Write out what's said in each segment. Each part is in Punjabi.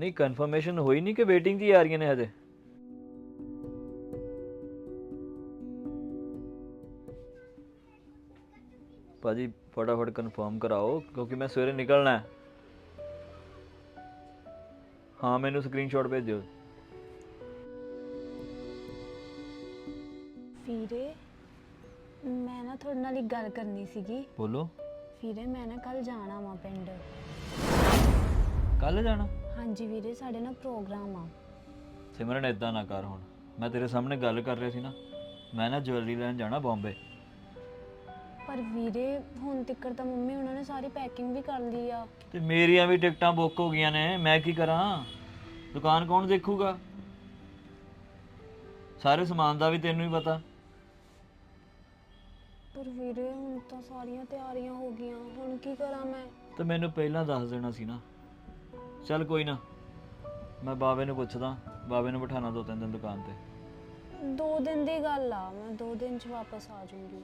ਨਹੀਂ ਕਨਫਰਮੇਸ਼ਨ ਹੋਈ ਨਹੀਂ ਕਿ ਵੇਟਿੰਗ 'ਚ ਹੀ ਆ ਰਹੀਆਂ ਨੇ ਹਜੇ? ਭਾਜੀ ਫਟਾਫਟ ਕਨਫਰਮ ਕਰਾਓ ਕਿਉਂਕਿ ਮੈਂ ਸਵੇਰੇ ਨਿਕਲਣਾ ਹੈ। ਹਾਂ ਮੈਨੂੰ ਸਕਰੀਨਸ਼ਾਟ ਭੇਜਿਓ। ਵੀਰੇ ਮੈਂ ਨਾ ਤੁਹਾਡੇ ਨਾਲ ਇੱਕ ਗੱਲ ਕਰਨੀ ਸੀਗੀ। ਬੋਲੋ। ਵੀਰੇ ਮੈਂ ਨਾ ਕੱਲ ਜਾਣਾ ਵਾ ਪਿੰਡ। ਕੱਲ ਜਾਣਾ? ਹਾਂਜੀ ਵੀਰੇ ਸਾਡੇ ਨਾਲ ਪ੍ਰੋਗਰਾਮ ਆ। ਸਿਮਰਨ ਇਦਾਂ ਨਾ ਕਰ ਹੁਣ। ਮੈਂ ਤੇਰੇ ਸਾਹਮਣੇ ਗੱਲ ਕਰ ਰਿਹਾ ਸੀ ਨਾ। ਮੈਂ ਨਾ ਜਵੈਲਰੀ ਲੈਣ ਜਾਣਾ ਬੰਬੇ। ਪਰ ਵੀਰੇ ਹੁਣ ਤੱਕ ਤਾਂ ਮੰਮੀ ਉਹਨਾਂ ਨੇ ਸਾਰੀ ਪੈਕਿੰਗ ਵੀ ਕਰ ਲਈ ਆ। ਤੇ ਮੇਰੀਆਂ ਵੀ ਟਿਕਟਾਂ ਬੁੱਕ ਹੋ ਗਈਆਂ ਨੇ। ਮੈਂ ਕੀ ਕਰਾਂ? ਦੁਕਾਨ ਕੌਣ ਦੇਖੂਗਾ? ਸਾਰੇ ਸਮਾਨ ਦਾ ਵੀ ਤੈਨੂੰ ਹੀ ਪਤਾ। ਪਰ ਵੀਰੇ ਹੁਣ ਤਾਂ ਸਾਰੀਆਂ ਤਿਆਰੀਆਂ ਹੋ ਗਈਆਂ। ਹੁਣ ਕੀ ਕਰਾਂ ਮੈਂ? ਤੇ ਮੈਨੂੰ ਪਹਿਲਾਂ ਦੱਸ ਦੇਣਾ ਸੀ ਨਾ। ਚੱਲ ਕੋਈ ਨਾ। ਮੈਂ ਬਾਵੇ ਨੂੰ ਪੁੱਛਦਾ ਬਾਵੇ ਨੂੰ ਬਿਠਾਣਾ ਦੋ ਤਿੰਨ ਦਿਨ ਦੁਕਾਨ ਤੇ। ਦੋ ਦਿਨ ਦੀ ਗੱਲ ਆ ਮੈਂ ਦੋ ਦਿਨ ਚ ਵਾਪਸ ਆ ਜਾਊਂਗੀ।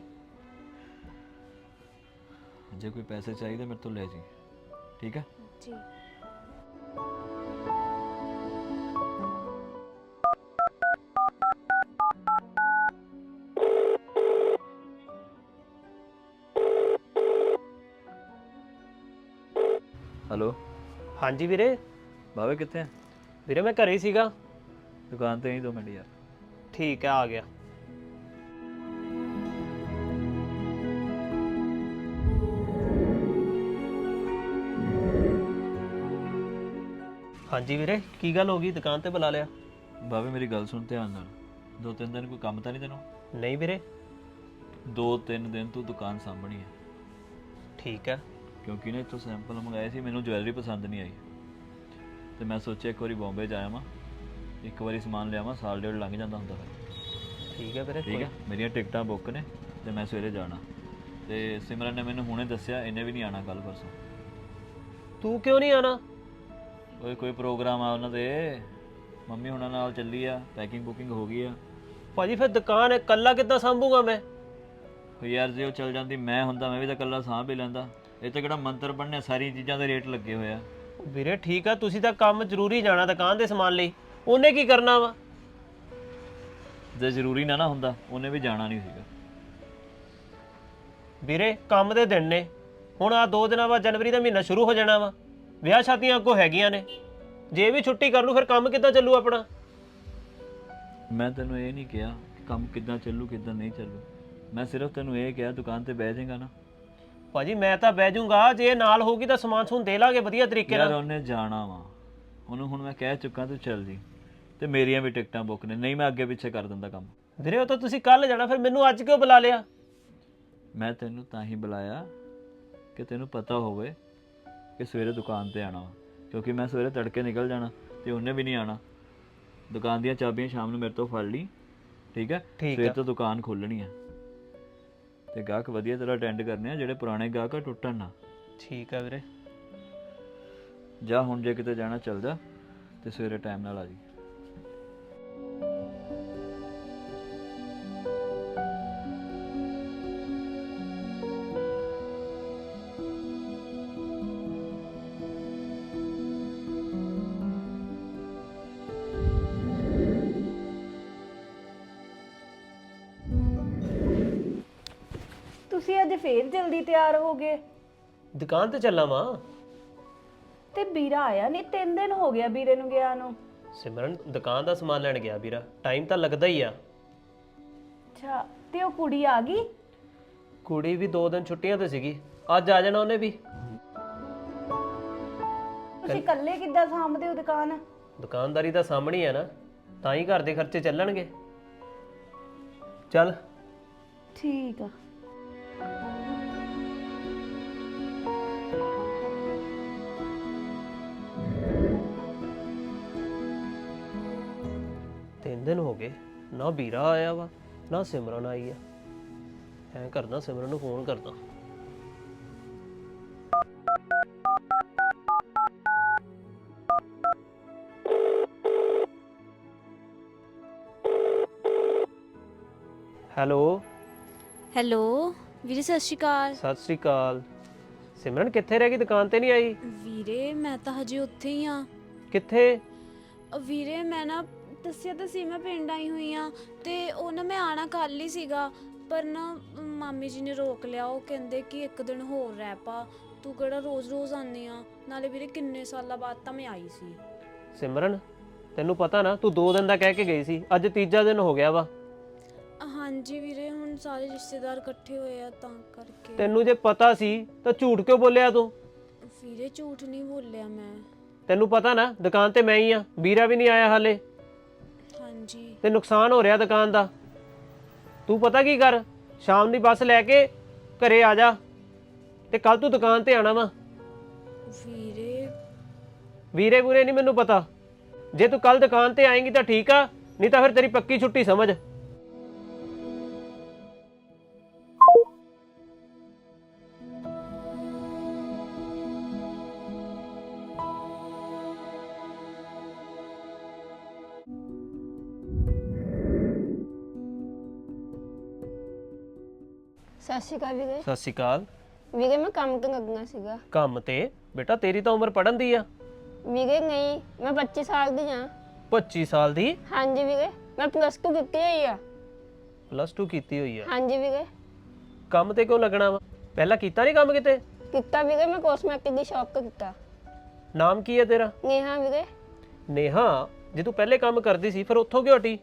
ਜੇ ਕੋਈ ਪੈਸੇ ਚਾਹੀਦੇ ਮੇਰੇ ਤੋਂ ਲੈ ਜੀ। ਠੀਕ ਹੈ ਜੀ। ਹੈਲੋ ਹਾਂਜੀ ਵੀਰੇ। ਬਾਵੇ ਕਿੱਥੇ ਆ? ਵੀਰੇ ਮੈਂ ਘਰੇ ਹੀ ਸੀਗਾ। ਦੁਕਾਨ ਤੇ ਹੀ ਦੋ ਮਿੰਟ ਯਾਰ। ਠੀਕ ਹੈ ਆ ਗਿਆ। ਹਾਂਜੀ ਵੀਰੇ ਕੀ ਗੱਲ ਹੋ ਗਈ? ਦੁਕਾਨ ਤੇ ਬੁਲਾ ਲਿਆ। ਬਾਵੇ ਮੇਰੀ ਗੱਲ ਸੁਣ ਧਿਆਨ ਨਾਲ। ਦੋ ਤਿੰਨ ਦਿਨ ਕੋਈ ਕੰਮ ਤਾਂ ਨਹੀਂ ਤੈਨੂੰ? ਨਹੀਂ ਵੀਰੇ। ਦੋ ਤਿੰਨ ਦਿਨ ਤੂੰ ਦੁਕਾਨ ਸਾਂਭਣੀ ਹੈ। ਠੀਕ ਹੈ। ਕਿਉਂਕਿ ਨਾ ਇੱਥੋਂ ਸੈਂਪਲ ਮੰਗਾਏ ਸੀ ਮੈਨੂੰ ਜਵੈਲਰੀ ਪਸੰਦ ਨਹੀਂ ਆਈ। ਤੇ ਮੈਂ ਸੋਚਿਆ ਇੱਕ ਵਾਰੀ ਬੰਬੇ ਜਾਇਆ ਵਾਂ ਇੱਕ ਵਾਰੀ ਸਮਾਨ ਲਿਆਵਾਂ ਸਾਲ ਡੇਢ ਲੰਘ ਜਾਂਦਾ ਹੁੰਦਾ ਫਿਰ। ਠੀਕ ਹੈ ਵੀਰੇ ਠੀਕ ਹੈ? ਮੇਰੀਆਂ ਟਿਕਟਾਂ ਬੁੱਕ ਨੇ ਤੇ ਮੈਂ ਸਵੇਰੇ ਜਾਣਾ। ਤੇ ਸਿਮਰਨ ਨੇ ਮੈਨੂੰ ਹੁਣੇ ਦੱਸਿਆ ਇਹਨੇ ਵੀ ਨਹੀਂ ਆਣਾ ਕੱਲ ਪਰਸੋਂ। ਤੂੰ ਕਿਉਂ ਨਹੀਂ ਆਣਾ ਓਏ ਕੋਈ ਪ੍ਰੋਗਰਾਮ ਆ ਉਹਨਾਂ ਦੇ। ਮੰਮੀ ਹੁਣਾਂ ਨਾਲ ਚੱਲੀ ਆ ਪੈਕਿੰਗ ਬੁਕਿੰਗ ਹੋ ਗਈ ਆ। ਭਾਜੀ ਫਿਰ ਦੁਕਾਨ ਇਕੱਲਾ ਕਿੱਦਾਂ ਸੰਭੂਗਾ ਮੈਂ? ਯਾਰ ਜੇ ਉਹ ਚੱਲ ਜਾਂਦੀ ਮੈਂ ਹੁੰਦਾ ਮੈਂ ਵੀ ਤਾਂ ਇਕੱਲਾ ਸਾਂਭ ਹੀ ਲੈਂਦਾ। ਇਹ ਤਾਂ ਕਿਹੜਾ ਮੰਤਰ ਪੜਨੇ ਸਾਰੀਆਂ ਚੀਜ਼ਾਂ ਦੇ ਰੇਟ ਲੱਗੇ ਹੋਏ ਆ। ਵੀਰੇ ਠੀਕ ਆ ਤੁਸੀਂ ਤਾਂ ਕੰਮ ਜ਼ਰੂਰੀ ਜਾਣਾ ਦੁਕਾਨ ਦੇ ਸਮਾਨ ਲਈ। ਉਹਨੇ ਕੀ ਕਰਨਾ ਵਾ? ਜੇ ਜ਼ਰੂਰੀ ਨਾ ਨਾ ਹੁੰਦਾ ਉਹਨੇ ਵੀ ਜਾਣਾ ਨਹੀਂ ਸੀਗਾ। ਵੀਰੇ ਕੰਮ ਦੇ ਦਿਨ ਨੇ। ਹੁਣ ਆ ਦੋ ਦਿਨਾਂ ਬਾਅਦ ਜਨਵਰੀ ਦਾ ਮਹੀਨਾ ਸ਼ੁਰੂ ਹੋ ਜਾਣਾ ਵਾ। ਵਿਆਹ ਸ਼ਾਦੀਆਂ ਅੱਗੋਂ ਹੈਗੀਆਂ ਨੇ। ਜੇ ਵੀ ਛੁੱਟੀ ਕਰ ਲੂ ਫਿਰ ਕੰਮ ਕਿੱਦਾਂ ਚੱਲੂ ਆਪਣਾ? ਮੈਂ ਤੈਨੂੰ ਇਹ ਨਹੀਂ ਕਿਹਾ ਕਿ ਕੰਮ ਕਿੱਦਾਂ ਚੱਲੂ ਕਿੱਦਾਂ ਨਹੀਂ ਚੱਲੂ। ਮੈਂ ਸਿਰਫ ਤੈਨੂੰ ਇਹ ਕਿਹਾ ਦੁਕਾਨ ਤੇ ਬਹਿ ਜਾਏਗਾ ਨਾ। ਭਾਜੀ ਮੈਂ ਤਾਂ ਬਹਿ ਜਾਊਂਗਾ ਜੇ ਨਾਲ ਹੋਊਗੀ ਤਾਂ ਸਮਾਨ ਸਮੂਨ ਦੇ ਲਾਂਗੇ ਵਧੀਆ ਤਰੀਕੇ ਯਾਰ ਨਾਲ। ਉਹਨੇ ਜਾਣਾ ਵਾ। ਉਹਨੂੰ ਹੁਣ ਮੈਂ ਕਹਿ ਚੁੱਕਾ ਤੂੰ ਚੱਲ ਜੀ। ਤੇ ਮੇਰੀਆਂ ਵੀ ਟਿਕਟਾਂ ਬੁੱਕ ਨੇ ਨਹੀਂ ਮੈਂ ਅੱਗੇ ਪਿੱਛੇ ਕਰ ਦਿੰਦਾ ਕੰਮ। ਵੀਰੇ ਉਹ ਤਾਂ ਤੁਸੀਂ ਕੱਲ ਜਾਣਾ ਫਿਰ ਮੈਨੂੰ ਅੱਜ ਕਿਉਂ ਬੁਲਾ ਲਿਆ? ਮੈਂ ਤੈਨੂੰ ਤਾਂ ਹੀ ਬੁਲਾਇਆ ਕਿ ਤੈਨੂੰ ਪਤਾ ਹੋਵੇ ਕਿ ਸਵੇਰੇ ਦੁਕਾਨ ਤੇ ਆਣਾ ਵਾ। ਕਿਉਂਕਿ ਮੈਂ ਸਵੇਰੇ ਤੜਕੇ ਨਿਕਲ ਜਾਣਾ ਤੇ ਉਹਨੇ ਵੀ ਨਹੀਂ ਆਣਾ ਦੁਕਾਨ ਦੀਆਂ ਚਾਬੀਆਂ ਸ਼ਾਮ ਨੂੰ ਮੇਰੇ ਤੋਂ ਫੜ ਲਈ ਠੀਕ ਹੈ? ਠੀਕ ਸਵੇਰ ਆ। ਤੋਂ ਦੁਕਾਨ ਖੋਲਣੀ ਹੈ ਤੇ ਗਾਹਕ ਵਧੀਆ ਤਰ੍ਹਾਂ ਅਟੈਂਡ ਕਰਨੇ ਆ ਜਿਹੜੇ ਪੁਰਾਣੇ ਗਾਹਕ ਆ ਟੁੱਟਣ ਨਾ। ਠੀਕ ਆ ਵੀਰੇ। ਜਾ ਹੁਣ ਜੇ ਕਿਤੇ ਜਾਣਾ ਚੱਲ ਜਾ ਤੇ ਸਵੇਰੇ ਟਾਈਮ ਨਾਲ ਆ ਜੀ ਤੁਸੀਂ ਅੱਜ ਫੇਰ ਜਲਦੀ ਤਿਆਰ ਹੋ ਗਏ? ਦੁਕਾਨ ਤੇ ਚੱਲਾਂ ਵਾਂ। ਤੇ ਵੀਰਾ ਆਇਆ ਨਹੀਂ ਤਿੰਨ ਦਿਨ ਹੋ ਗਿਆ ਵੀਰੇ ਨੂੰ ਗਿਆ ਨੂੰ। ਸਿਮਰਨ ਦੁਕਾਨ ਦਾ ਸਮਾਨ ਲੈਣ ਗਿਆ ਵੀਰਾ। ਟਾਈਮ ਤਾਂ ਲੱਗਦਾ ਹੀ ਆ। ਅੱਛਾ ਤੇ ਉਹ ਕੁੜੀ ਆ ਗਈ? ਕੁੜੀ ਵੀ ਦੋ ਦਿਨ ਛੁੱਟੀਆਂ ਤੇ ਸੀਗੀ। ਅੱਜ ਆ ਜਾਣਾ ਉਹਨੇ ਵੀ। ਤੁਸੀਂ ਇਕੱਲੇ ਕਿੱਦਾਂ ਸਾਂਭਦੇ ਹੋ ਦੁਕਾਨ? ਦੁਕਾਨਦਾਰੀ ਤਾਂ ਸਾਹਮਣੇ ਆ ਨਾ ਤਾਂ ਹੀ ਘਰ ਦੇ ਖਰਚੇ ਚੱਲਣਗੇ। ਚੱਲ। ਠੀਕ ਆ। ਤਿੰਨ ਦਿਨ ਹੋ ਗਏ, ਨਾ ਵੀਰਾ ਆਇਆ ਵਾ, ਨਾ ਸਿਮਰਨ ਆਈ ਆ। ਐਂ ਕਰਦਾ, ਸਿਮਰਨ ਨੂੰ ਫੋਨ ਕਰਦਾ। ਹੈਲੋ? ਹੈਲੋ? ਵੀਰੇ ਸਤਿ ਸ਼੍ਰੀ ਅਕਾਲ। ਸਤਿ ਸ੍ਰੀ ਅਕਾਲ। ਸਿਮਰਨ ਕਿੱਥੇ ਰਹਿ ਗਈ? ਦੁਕਾਨ ਤੇ ਨਹੀਂ ਆਈ? ਵੀਰੇ ਮੈਂ ਤਾਂ ਹਜੇ ਉੱਥੇ ਹੀ ਆ ਕਿੱਥੇ? ਵੀਰੇ ਮੈਂ ਨਾ ਦੱਸਿਆ ਤਾਂ ਸੀ ਮੈਂ ਪਿੰਡ ਆਈ ਹੋਈ ਆ ਤੇ ਉਹ ਨਾ ਮੈਂ ਆਣਾ ਕੱਲ ਹੀ ਸੀਗਾ ਪਰ ਨਾ ਮਾਮੀ ਜੀ ਨੇ ਰੋਕ ਲਿਆ। ਉਹ ਕਹਿੰਦੇ ਕਿ ਇੱਕ ਦਿਨ ਹੋਰ ਰਹਿ ਪਾ। ਤੂੰ ਕਿਹੜਾ ਰੋਜ਼-ਰੋਜ਼ ਆਉਂਦੀ ਆ? ਨਾਲੇ ਵੀਰੇ ਕਿੰਨੇ ਸਾਲਾਂ ਬਾਅਦ ਤਾਂ ਮੈਂ ਆਈ ਸੀ। ਸਿਮਰਨ ਤੈਨੂੰ ਪਤਾ ਨਾ ਤੂੰ 2 ਦਿਨ ਦਾ ਕਹਿ ਕੇ ਗਈ ਸੀ। ਅੱਜ ਤੀਜਾ ਦਿਨ ਹੋ ਗਿਆ ਵਾ। ਹਾਂਜੀ ਵੀਰੇ ਹੁਣ ਸਾਰੇ ਰਿਸ਼ਤੇਦਾਰ ਇਕੱਠੇ ਹੋਏ ਆ ਤਾਂ ਕਰਕੇ। ਤੈਨੂੰ ਜੇ ਪਤਾ ਸੀ ਤਾਂ ਝੂਠ ਕਿਉਂ ਬੋਲਿਆ ਤੂੰ? ਵੀਰੇ ਝੂਠ ਨਹੀਂ ਬੋਲਿਆ ਮੈਂ। ਤੈਨੂੰ ਪਤਾ ਨਾ ਦੁਕਾਨ ਤੇ ਮੈਂ ਹੀ ਆ ਵੀਰਾ ਵੀ ਨਹੀਂ ਆਇਆ ਹਾਲੇ। ਹਾਂਜੀ। ਤੇ ਨੁਕਸਾਨ ਹੋ ਰਿਹਾ ਦੁਕਾਨ ਦਾ। ਤੂੰ ਪਤਾ ਕੀ ਕਰ ਸ਼ਾਮ ਦੀ ਬੱਸ ਲੈ ਕੇ ਘਰੇ ਆ ਜਾ ਤੇ ਕੱਲ ਤੂੰ ਦੁਕਾਨ ਤੇ ਆਣਾ ਵਾ। ਵੀਰੇ। ਵੀਰੇ ਬੂਰੇ ਨਹੀਂ ਮੈਨੂੰ ਪਤਾ। ਜੇ ਤੂੰ ਕੱਲ ਦੁਕਾਨ ਤੇ ਆਏਂਗੀ ਤਾਂ ਠੀਕ ਆ ਨਹੀਂ ਤਾਂ ਫਿਰ ਤੇਰੀ ਪੱਕੀ ਛੁੱਟੀ ਸਮਝ। ਸਤਿ ਸ਼੍ਰੀ ਅਕਾਲ ਵੀਰੇ। ਸਤਿ ਸ਼੍ਰੀ ਅਕਾਲ। ਵੀਰੇ ਮੈਂ ਕੰਮ ਤੇ ਲੱਗਣਾ ਸੀਗਾ। ਕੰਮ ਤੇ? ਬੇਟਾ ਤੇਰੀ ਤਾਂ ਉਮਰ ਪੜਨ ਦੀ ਆ। ਵੀਰੇ ਨਹੀਂ ਮੈਂ 25 ਸਾਲ ਦੀ ਹਾਂ। 25 ਸਾਲ ਦੀ? ਹਾਂਜੀ ਵੀਰੇ ਮੈਂ ਪਲੱਸ 2 ਕੀਤੀ ਹੋਈ ਆ। ਪਲੱਸ 2 ਕੀਤੀ ਹੋਈ ਆ। ਹਾਂਜੀ ਵੀਰੇ। ਕੰਮ ਤੇ ਕਿਉਂ ਲੱਗਣਾ ਵਾ? ਪਹਿਲਾਂ ਕੀਤਾ ਨਹੀਂ ਕੰਮ ਕਿਤੇ? ਕੀਤਾ ਵੀਰੇ ਮੈਂ ਕੋਸਮੈਟਿਕ ਦੀ ਸ਼ਾਪ ਤੇ ਕੀਤਾ। ਨਾਮ ਕੀ ਹੈ ਤੇਰਾ? ਨੇਹਾ ਵੀਰੇ। ਨੇਹਾ ਜੇ ਤੂੰ ਪਹਿਲੇ ਕੰਮ ਕਰਦੀ ਸੀ ਫਿਰ ਉੱਥੋਂ ਕਿਉਂ ਹਟੀ?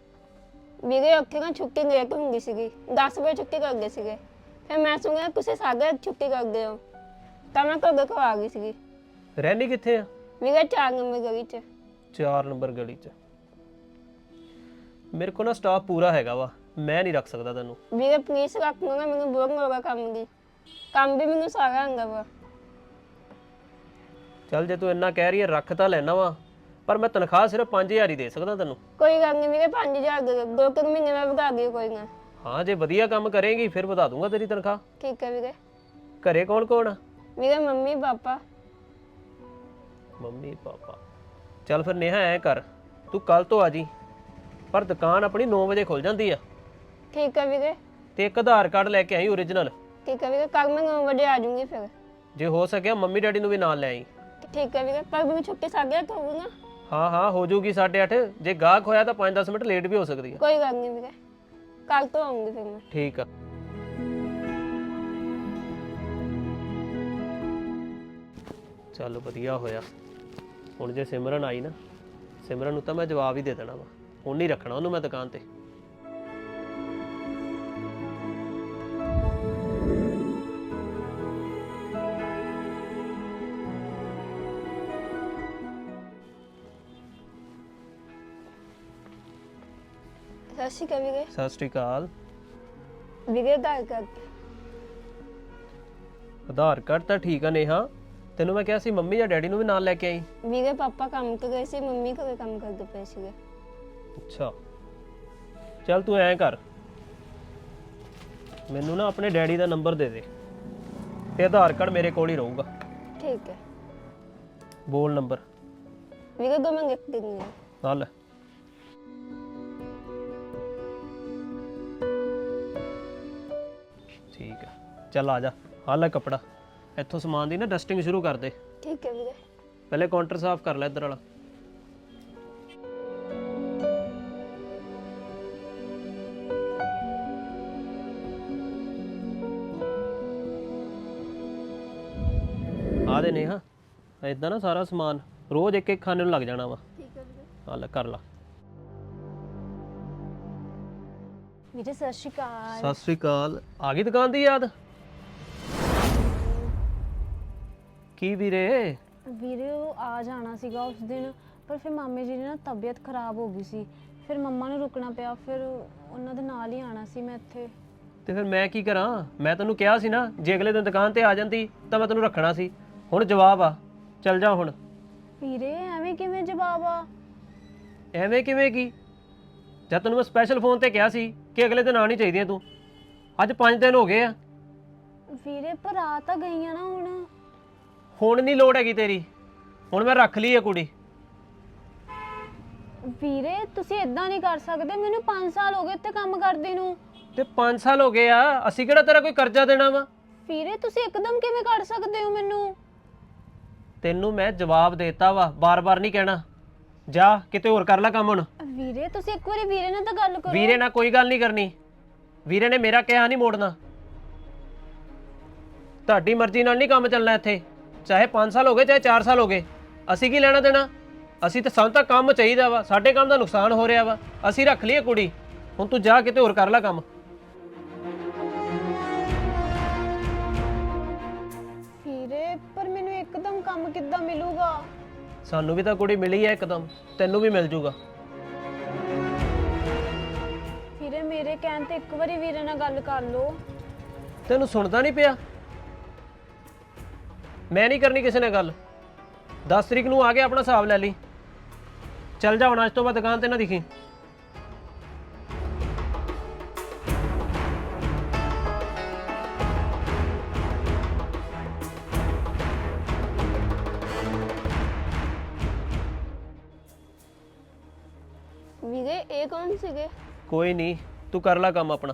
ਵੀਰੇ ਉੱਥੇ ਨਾ ਛੁੱਟੀ ਲੇਟ ਹੁੰਦੀ ਸੀਗੀ। 10 ਵਜੇ ਛੁੱਟੀ ਕਰਦੇ ਸੀਗੇ। ਫਿਰ ਮੈਂ ਸੁਣਿਆ ਤੁਸੀਂ ਸਾਗੇ ਛੁੱਟੀ ਕਰਦੇ ਹੋ। ਤਾਂ ਮੈਂ ਘਰ ਕੋ ਆ ਗਈ ਸੀਗੀ। ਰਹਿਣੀ ਕਿੱਥੇ ਆ? ਵੀਰੇ 4 ਨੰਬਰ ਗਲੀ 'ਚ। 4 ਨੰਬਰ ਗਲੀ 'ਚ। ਮੇਰੇ ਕੋਲ ਨਾ ਸਟਾਫ ਪੂਰਾ ਹੈਗਾ ਵਾ। ਮੈਂ ਨਹੀਂ ਰੱਖ ਸਕਦਾ ਤੈਨੂੰ। ਵੀਰੇ ਪਲੀਜ਼ ਰੱਖ ਨਾ ਮੈਨੂੰ ਬਹੁਤ ਹੋਗਾ ਕੰਮ ਦੀ। ਕੰਮ ਵੀ ਮੈਨੂੰ ਸਾਰਾ ਆਉਂਦਾ ਵਾ। ਚੱਲ ਜੇ ਤੂੰ ਇੰਨਾ ਕਹਿ ਰਹੀ ਹੈ ਰੱਖ ਤਾਂ ਲੈਣਾ ਵਾ। ਪਰ ਮੈਂ ਤਨਖਾਹ ਸਿਰਫ 5000 ਹੀ ਦੇ ਸਕਦਾ ਤੈਨੂੰ। ਕੋਈ ਗੱਲ ਨਹੀਂ ਵੀਰੇ 5000 ਦੇ ਦਿਓ। ਦੋ ਕੁ ਮਹੀਨੇ ਮੈਂ ਵਧਾ ਦਿਓ ਕੋਈ ਨਾ। ਹਾਂ ਜੇ ਵਧੀਆ ਕੰਮ ਕਰੇਂਗੀ ਫਿਰ ਵਧਾ ਦੂੰਗਾ ਤੇਰੀ ਤਨਖਾਹ। ਠੀਕ ਹੈ ਵੀਰੇ ਘਰੇ ਕੌਣ ਕੌਣ ਆ? ਵੀਰੇ ਮੰਮੀ ਪਾਪਾ। Mummy papa. ਚੱਲ ਫਿਰ ਨੇਹਾ ਐ ਕਰ ਤੂੰ ਕੱਲ ਤੋਂ ਆ ਜੀ। ਪਰ ਦੁਕਾਨ ਆਪਣੀ 9 ਵਜੇ ਖੁੱਲ ਜਾਂਦੀ ਆ। ਠੀਕ ਹੈ ਵੀਰੇ ਤੇ ਇੱਕ ਆਧਾਰ ਕਾਰਡ ਲੈ ਕੇ ਆਈ ਓਰੀਜਨਲ ਠੀਕ ਹੈ ਵੀਰੇ ਕੱਲ ਮੈਂ 9 ਵਜੇ ਆ ਜਾਊਂਗੀ ਫਿਰ। ਜੇ ਹੋ ਸਕਿਆ ਮੰਮੀ ਡੈਡੀ ਨੂੰ ਵੀ ਨਾਲ ਲੈ ਆਈ। ਠੀਕ ਹੈ ਵੀਰੇ ਪਰ ਮੈਨੂੰ ਛੁੱਟੀ ਸਾਗੇ ਕਹੂੰ ਨਾ। ਹਾਂ ਹਾਂ ਹੋ ਜਾਊਗੀ 8:30 ਜੇ ਗਾਹਕ ਹੋਇਆ ਤਾਂ 5-10 ਮਿੰਟ ਲੇਟ ਵੀ ਹੋ ਸਕਦੀ ਹੈ ਕੋਈ ਗੱਲ ਨਹੀਂ ਵੀਰੇ। ਕੱਲ ਤੋਂ ਆਉਂਗੀ ਫਿਰ ਮੈਂ। ਠੀਕ ਆ। ਚੱਲ ਵਧੀਆ ਹੋਇਆ। ਹੁਣ ਜੇ ਸਿਮਰਨ ਆਈ ਨਾ, ਸਿਮਰਨ ਨੂੰ ਤਾਂ ਮੈਂ ਜਵਾਬ ਹੀ ਦੇ ਦੇਣਾ ਵਾ। ਹੁਣ ਨਹੀਂ ਰੱਖਣਾ ਉਹਨੂੰ ਮੈਂ ਦੁਕਾਨ ਤੇ। ਸ਼੍ਰੀ ਅਕਾਲ ਵੀਰੇ। ਸਤਿ ਸ਼੍ਰੀ ਅਕਾਲ। ਵੀਰੇ ਗੱਲ ਕਰਕੇ ਆਧਾਰ ਕਾਰਡ ਤਾਂ ਠੀਕ ਆ ਨੇਹਾ। ਤੈਨੂੰ ਮੈਂ ਕਿਹਾ ਸੀ ਮੰਮੀ ਜਾਂ ਡੈਡੀ ਨੂੰ ਵੀ ਨਾਲ ਲੈ ਕੇ ਆਈ। ਵੀਰੇ ਪਾਪਾ ਕੰਮ ਤੇ ਗਏ ਸੀ ਮੰਮੀ ਘਰੇ ਕੰਮ ਕਰਦੇ ਪਏ ਸੀਗੇ। ਅੱਛਾ। ਚੱਲ ਤੂੰ ਐਂ ਕਰ। ਮੈਨੂੰ ਨਾ ਆਪਣੇ ਡੈਡੀ ਦਾ ਨੰਬਰ ਦੇ ਦੇ ਤੇ ਆਧਾਰ ਕਾਰਡ ਮੇਰੇ ਕੋਲ ਹੀ ਰਹੂਗਾ। ਠੀਕ ਹੈ। ਬੋਲ ਨੰਬਰ। ਵੀਰੇ ਦੋ ਮੈਂ ਲਿਖ ਦਿੰਦੀ ਚੱਲ ਆ ਜਾ ਆ ਲੈ ਕਪੜਾ। ਇੱਥੋਂ ਸਮਾਨ ਦੀ ਨਾ ਡਸਟਿੰਗ ਸ਼ੁਰੂ ਕਰ ਦੇ। ਠੀਕ ਹੈ ਵੀਰੇ। ਪਹਿਲੇ ਕਾਊਂਟਰ ਸਾਫ਼ ਕਰ ਲੈ ਇੱਧਰ ਵਾਲਾ। ਆ ਦੇ ਨੇਹਾ ਇਦਾਂ ਨਾ ਸਾਰਾ ਸਮਾਨ ਰੋਜ਼ ਇੱਕ ਇੱਕ ਖਾਣੇ ਨੂੰ ਲੱਗ ਜਾਣਾ ਵਾ। ਠੀਕ ਹੈ ਵੀਰੇ। ਆ ਲੈ ਕਰ ਲਾ। ਵੀਰੇ ਸਤਿ ਸ਼੍ਰੀ ਅਕਾਲ। ਸਤਿ ਸ੍ਰੀ ਅਕਾਲ। ਆ ਗਈ ਦੁਕਾਨ ਦੀ ਯਾਦ? ਕੀ ਵੀਰੇ? ਵੀਰੇ ਉਹ ਆ ਜਾਣਾ ਸੀਗਾ ਉਸ ਦਿਨ ਪਰ ਫਿਰ ਮਾਮੇ ਜੀ ਦੀ ਨਾ ਤਬੀਅਤ ਖਰਾਬ ਹੋ ਗਈ ਸੀ। ਫਿਰ ਮੰਮਾ ਨੂੰ ਰੁਕਣਾ ਪਿਆ ਫਿਰ ਉਹਨਾਂ ਦੇ ਨਾਲ ਹੀ ਆਣਾ ਸੀ ਮੈਂ ਇੱਥੇ। ਤੇ ਫਿਰ ਮੈਂ ਕੀ ਕਰਾਂ? ਮੈਂ ਤੈਨੂੰ ਕਿਹਾ ਸੀ ਨਾ ਜੇ ਅਗਲੇ ਦਿਨ ਦੁਕਾਨ ਤੇ ਆ ਜਾਂਦੀ ਤਾਂ ਮੈਂ ਤੈਨੂੰ ਰੱਖਣਾ ਸੀ। ਹੁਣ ਜਵਾਬ ਆ। ਚੱਲ ਜਾ ਹੁਣ। ਵੀਰੇ ਐਵੇਂ ਕਿਵੇਂ ਜਵਾਬ ਆ? ਐਵੇਂ ਕਿਵੇਂ ਕੀ? ਜਦ ਤੈਨੂੰ ਮੈਂ ਸਪੈਸ਼ਲ ਫੋਨ ਤੇ ਕਿਹਾ ਸੀ ਕਿ ਅਗਲੇ ਦਿਨ ਆਣੀ ਚਾਹੀਦੀ ਹੈ ਤੂੰ। ਅੱਜ 5 ਦਿਨ ਹੋ ਗਏ ਆ। ਵੀਰੇ ਪਰ ਆ ਤਾਂ ਗਈਆਂ ਨਾ ਹੁਣ। ਹੁਣ ਨਹੀਂ ਲੋੜ ਹੈਗੀ ਤੇਰੀ। ਹੁਣ ਮੈਂ ਰੱਖ ਲਈ ਹੈ ਕੁੜੀ। ਵੀਰੇ ਤੁਸੀਂ ਇਦਾਂ ਨਹੀਂ ਕਰ ਸਕਦੇ ਮੈਨੂੰ 5 ਸਾਲ ਹੋ ਗਏ ਇੱਥੇ ਕੰਮ ਕਰਦੇ ਨੂੰ। ਤੇ 5 ਸਾਲ ਹੋ ਗਏ ਆ ਅਸੀਂ ਕਿਹੜਾ ਤੇਰਾ ਕੋਈ ਕਰਜ਼ਾ ਦੇਣਾ ਵਾ? ਵੀਰੇ ਤੁਸੀਂ ਇੱਕਦਮ ਕਿਵੇਂ ਕਰ ਸਕਦੇ ਹੋ ਮੈਨੂੰ? ਤੈਨੂੰ ਮੈਂ ਜਵਾਬ ਦੇਤਾ ਵਾ ਬਾਰ-ਬਾਰ ਨਹੀਂ ਕਹਿਣਾ। ਜਾ ਕਿਤੇ ਹੋਰ ਕਰ ਲੈ ਕੰਮ ਹੁਣ। ਵੀਰੇ ਤੁਸੀਂ ਇੱਕ ਵਾਰੀ ਵੀਰੇ ਨਾਲ ਤਾਂ ਗੱਲ ਕਰੋ। ਵੀਰੇ ਨਾਲ ਕੋਈ ਗੱਲ ਨਹੀਂ ਕਰਨੀ। ਵੀਰੇ ਨੇ ਮੇਰਾ ਕਿਹਾ ਨਹੀਂ ਮੋੜਨਾ। ਤੁਹਾਡੀ ਮਰਜ਼ੀ ਨਾਲ ਨਹੀਂ ਕੰਮ ਚੱਲਣਾ ਇੱਥੇ। ਚਾਹੇ 5 ਸਾਲ ਹੋ ਗਏ ਚਾਹੇ 4 ਸਾਲ ਹੋ ਗਏ ਅਸੀਂ ਕੀ ਲੈਣਾ ਦੇਣਾ? ਅਸੀਂ ਤਾਂ ਸਾਨੂੰ ਤਾਂ ਕੰਮ ਚਾਹੀਦਾ ਵਾ ਸਾਡੇ ਕੰਮ ਦਾ ਨੁਕਸਾਨ ਹੋ ਰਿਹਾ ਵਾ ਅਸੀਂ ਰੱਖ ਲਈਏ ਕੁੜੀ ਹੁਣ ਤੂੰ ਜਾ ਕਿਤੇ ਹੋਰ ਕਰ ਲੈ ਕੰਮ। ਵੀਰੇ ਪਰ ਮੈਨੂੰ ਇੱਕਦਮ ਕੰਮ ਕਿੱਦਾਂ ਮਿਲੂਗਾ? ਸਾਨੂੰ ਵੀ ਤਾਂ ਕੁੜੀ ਮਿਲੀ ਹੈ ਇੱਕਦਮ ਤੈਨੂੰ ਵੀ ਮਿਲ ਜੂਗਾ। ਵੀਰੇ ਮੇਰੇ ਕਹਿਣ ਤੇ ਇੱਕ ਵਾਰੀ ਵੀਰੇ ਨਾਲ ਗੱਲ ਕਰ ਲਓ। ਤੈਨੂੰ ਸੁਣਦਾ ਨਹੀਂ ਪਿਆ? ਮੈਂ ਨਹੀਂ ਕਰਨੀ ਕਿਸੇ ਨਾਲ ਗੱਲ। 10 ਤਰੀਕ ਨੂੰ ਆ ਕੇ ਆਪਣਾ ਹਿਸਾਬ ਲੈ ਲਈ। ਚੱਲ ਜਾ ਹੁਣ ਅੱਜ ਤੋਂ ਬਾਅਦ ਦੁਕਾਨ ਤੇ ਨਾ ਦਿਖੀ। ਵੀਰੇ ਇਹ ਕੌਣ ਸੀਗੇ? ਕੋਈ ਨਹੀਂ ਤੂੰ ਕਰ ਲੈ ਕੰਮ ਆਪਣਾ।